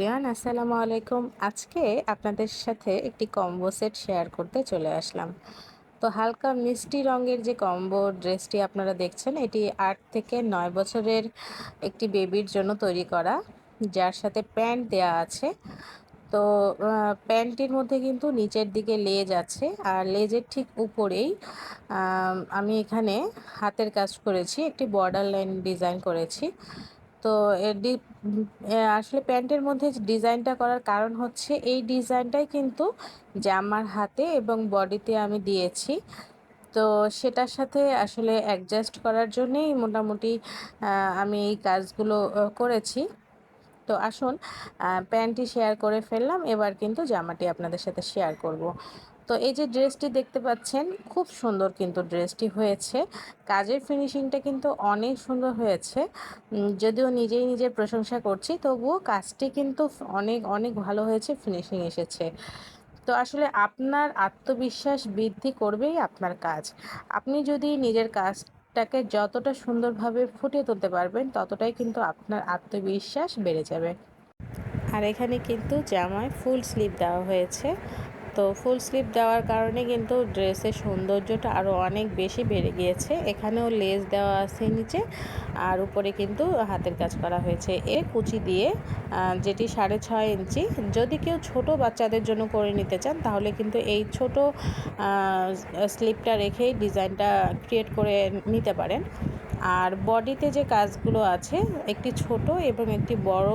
রিয়ান, আসসালামু আলাইকুম। আজকে আপনাদের সাথে একটি কম্বো সেট শেয়ার করতে চলে আসলাম। তো হালকা মিষ্টি রঙের যে কম্বো ড্রেসটি আপনারা দেখছেন, এটি আট থেকে নয় বছরের একটি বেবির জন্য তৈরি করা, যার সাথে প্যান্ট দেয়া আছে। তো প্যান্টটির মধ্যে কিন্তু নিচের দিকে লেজ আছে, আর লেজের ঠিক উপরেই আমি এখানে হাতের কাজ করেছি, একটি বর্ডার লাইন ডিজাইন করেছি। তো আসলে প্যান্টের মধ্যে ডিজাইনটা করার কারণ হচ্ছে এই ডিজাইনটাই কিন্তু জামার হাতে এবং বডিতে আমি দিয়েছি। তো সেটার সাথে আসলে অ্যাডজাস্ট করার জন্যেই মোটামুটি আমি এই কাজগুলো করেছি। তো আসুন প্যান্টটি শেয়ার করে ফেললাম। এবার কিন্তু জামাটি আপনাদের সাথে শেয়ার করব। তো এই যে ড্রেসটি দেখতে পাচ্ছেন, খুব সুন্দর কিন্তু ড্রেসটি হয়েছে। কাজের ফিনিশিংটা কিন্তু অনেক সুন্দর হয়েছে। যদিও নিজেই নিজের প্রশংসা করছি, তবুও কাজটি কিন্তু অনেক অনেক ভালো হয়েছে, ফিনিশিং এসেছে। তো আসলে আপনার আত্মবিশ্বাস বৃদ্ধি করবেই আপনার কাজ। আপনি যদি নিজের কাজ কাজটাকে যতটা সুন্দরভাবে ফুটিয়ে তুলতে পারবেন, ততটাই কিন্তু আপনার আত্মবিশ্বাস বেড়ে যাবে। আর এখানে কিন্তু জামায় ফুল স্লিপ দেওয়া হয়েছে। তো ফুল স্লিভ দেওয়ার কারণে কিন্তু ড্রেসের সৌন্দর্যটা আরও অনেক বেশি বেড়ে গিয়েছে। এখানেও লেস দেওয়া আছে নিচে আর উপরে কিন্তু হাতের কাজ করা হয়েছে। এ কুচি দিয়ে যেটি সাড়ে ছয় ইঞ্চি, যদি কেউ ছোট বাচ্চাদের জন্য করে নিতে চান, তাহলে কিন্তু এই ছোট স্লিপটা রেখেই ডিজাইনটা ক্রিয়েট করে নিতে পারেন। আর বডিতে যে কাজগুলো আছে, একটি ছোট এবং একটি বড়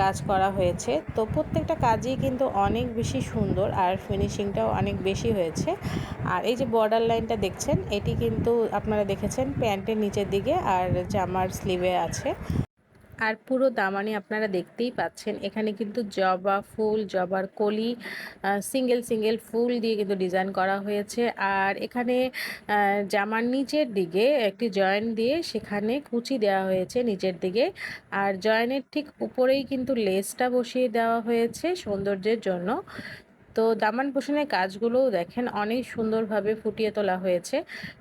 কাজ করা হয়েছে। তো প্রত্যেকটা কাজই কিন্তু অনেক বেশি সুন্দর আর ফিনিশিংটাও অনেক বেশি হয়েছে। আর এই যে বর্ডার লাইনটা দেখছেন, এটি কিন্তু আপনারা দেখেছেন প্যান্টের নিচের দিকে আর জামার স্লিভে আছে। আর পুরো দামানি আপনারা দেখতেই পাচ্ছেন। এখানে কিন্তু জবা ফুল, জবার কলি সিঙ্গেল সিঙ্গেল ফুল দিয়ে কিন্তু ডিজাইন করা হয়েছে। আর এখানে জামার নিচের দিকে একটি জয়েন্ট দিয়ে সেখানে কুচি দেওয়া হয়েছে নিচের দিকে। আর জয়েনের ঠিক উপরেই কিন্তু লেসটা বসিয়ে দেওয়া হয়েছে সৌন্দর্যের জন্য। তো দামান পোষণের কাজগুলোও দেখেন অনেক সুন্দরভাবে ফুটিয়ে তোলা হয়েছে।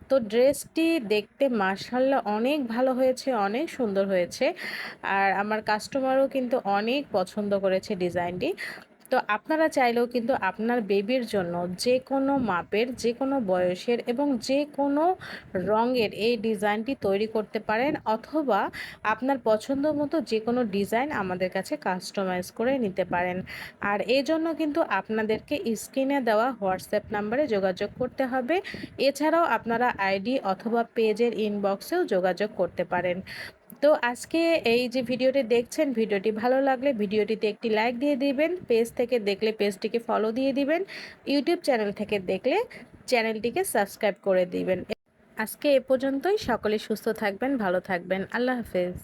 তো ড্রেসটি দেখতে মার্শাল্লা অনেক ভালো হয়েছে, অনেক সুন্দর হয়েছে। আর আমার কাস্টমারও কিন্তু অনেক পছন্দ করেছে ডিজাইনটি তো আপনারা চাইলেও কিন্তু আপনার বেবির জন্য যে কোনো মাপের যে কোনো বয়সের এবং যে কোনো রঙের এই ডিজাইনটি তৈরি করতে পারেন অথবা আপনার পছন্দ মতো যে কোনো ডিজাইন আমাদের কাছে কাস্টমাইজ করে নিতে পারেন। আর এই জন্য কিন্তু আপনাদেরকে স্ক্রিনে দেওয়া হোয়াটসঅ্যাপ নাম্বারে যোগাযোগ করতে হবে। এছাড়াও আপনারা আইডি অথবা পেজের ইনবক্সেও যোগাযোগ করতে পারেন। তো আজকে এই যে ভিডিওটি দেখছেন, ভিডিওটি ভালো লাগলে ভিডিওটিতে একটি লাইক দিয়ে দিবেন, পেজ থেকে দেখলে পেজটিকে ফলো দিয়ে দিবেন, ইউটিউব চ্যানেল থেকে দেখলে চ্যানেলটিকে সাবস্ক্রাইব করে দিবেন। আজকে এ পর্যন্তই, সকলে সুস্থ থাকবেন, ভালো থাকবেন, আল্লাহ হাফেজ।